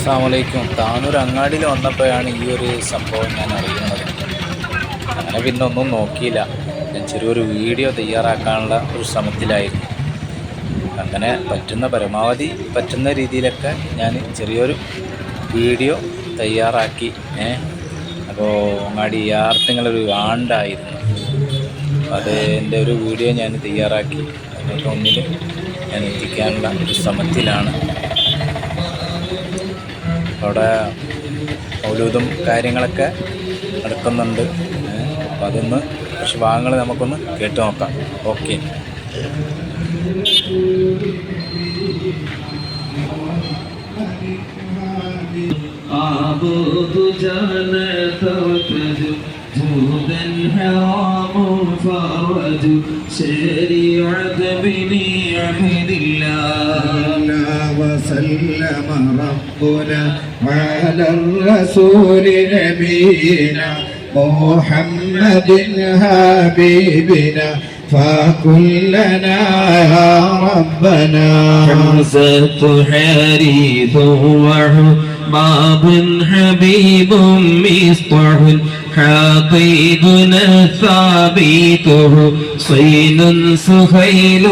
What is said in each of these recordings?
അസ്സാമലൈക്കും താനൂർ അങ്ങാടിയിൽ വന്നപ്പോഴാണ് ഈ ഒരു സംഭവം ഞാൻ അറിയുന്നത്. അങ്ങനെ പിന്നെ ഒന്നും നോക്കിയില്ല. ഞാൻ ചെറിയൊരു വീഡിയോ തയ്യാറാക്കാനുള്ള ഒരു ശ്രമത്തിലായിരുന്നു. അങ്ങനെ പറ്റുന്ന പരമാവധി പറ്റുന്ന രീതിയിലൊക്കെ ഞാൻ ചെറിയൊരു വീഡിയോ തയ്യാറാക്കി ഏ. അപ്പോൾ അങ്ങാടി യാർത്ഥങ്ങളൊരു ആണ്ടായിരുന്നു. അത് എന്റെ ഒരു വീഡിയോ ഞാൻ തയ്യാറാക്കി. അതിനൊക്കെ ഒന്നിൽ ഞാൻ എത്തിക്കാനുള്ള ഒരു ശ്രമത്തിലാണ്. അവിടെ മൗലൂദും കാര്യങ്ങളൊക്കെ നടക്കുന്നുണ്ട് അപ്പം അതൊന്ന് കുറച്ച് ഭാഗങ്ങൾ നമുക്കൊന്ന് കേട്ട് നോക്കാം ഓക്കെ أعبد جنة وتجد جودا حرام فرج شريعة بني عبد الله صلى وسلم ربنا على الرسول نبينا محمد حبيبنا فكلنا يا ربنا. حمزة حريث وحباب حبيب مصطح حقيدنا ثابته صين سهيل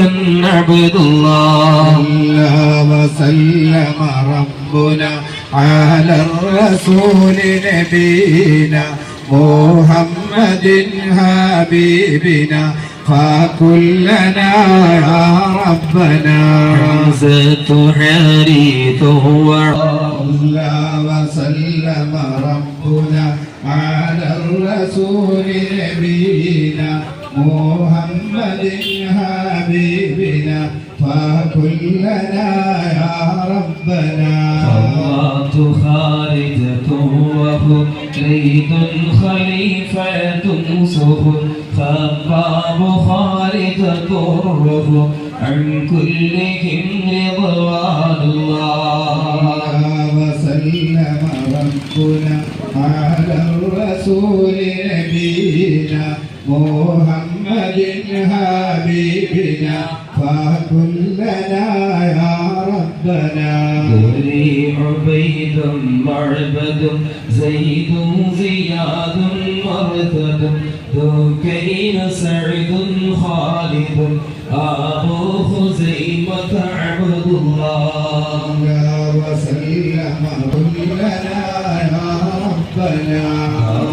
عبد الله. صلى وسلم ربنا على الرسول نبينا محمد حبيبنا. فكلنا يا ربنا. حمزة حريث صلى وسلم ربنا على الرسول نبينا محمد حبيبنا فكلنا يا ربنا. صلاة خارجة وخليد خليفة سهل خباب خارجة الرفق عن كلهم رضوان الله. وسلم ربنا على الرسول نبينا محمد حبيبنا فكلنا يا ربنا ذري عبيد معبد زيد زياد مرثد ذو كين سعد خالد أبو خزيمة عبد الله وسلم كلنا يا ربنا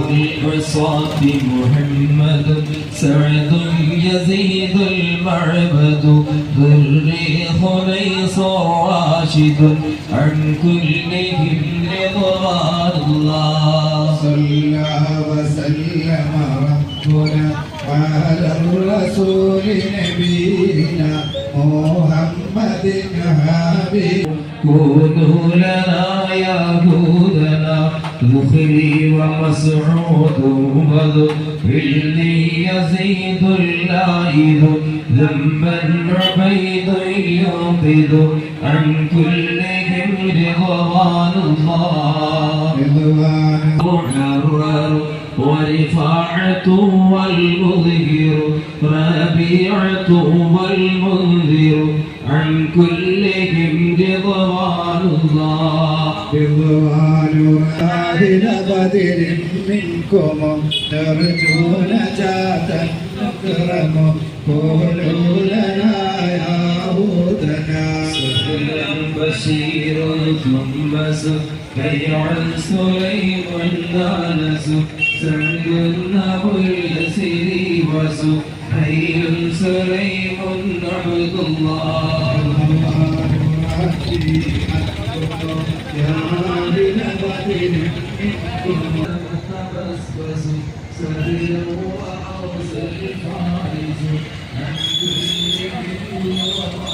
العصاة محمد سعد يزيد المعبد ذري خليص راشد عن كلهم نبينا محمد حبيب كونوا لنا يهودنا ذخري ومسعود وذكرني يزيد اللائذ ذنبا عبيد ينقذ عن كلهم رضوان الله رضوان محرر ورفاعة والمظهر ربيعة والمنذر عن كلهم رضوان الله. رضوان أهل بدر منكم ترجون نجاة نكرم قولوا لنا يا هودنا سهلا بشير ثم بيع سليم دانس سعد أبو اليسير وسهيل سليم عبد الله يا أهل بدر تبسبس سهلا وأوس الفارس كل